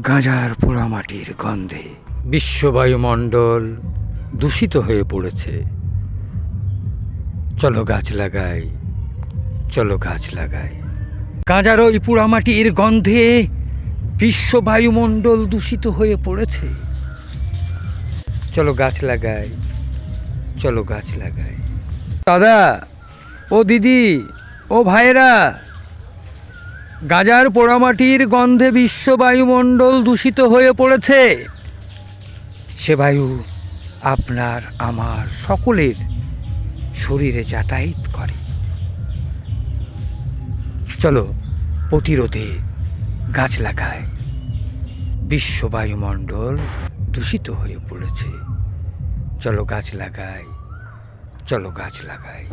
গাঁজার পোড়ামাটির গন্ধে বিশ্ববায়ুমণ্ডল দূষিত হয়ে পড়েছে। চলো গাছ লাগাই, চলো গাছ লাগাই। গাঁজার ওই পোড়ামাটির গন্ধে বিশ্ব বায়ুমণ্ডল দূষিত হয়ে পড়েছে। চলো গাছ লাগাই, চলো গাছ লাগাই। দাদা, ও দিদি, ও ভাইরা গাজার পোড়ামাটির গন্ধে বিশ্ব বায়ুমণ্ডল দূষিত হয়ে পড়েছে। সে বায়ু আপনার, আমার সকলের শরীরে যাতায়াত করে। চলো প্রতিরোধে গাছ লাগায়। বিশ্ব বায়ুমণ্ডল দূষিত হয়ে পড়েছে। চলো গাছ লাগাই চলো গাছ লাগাই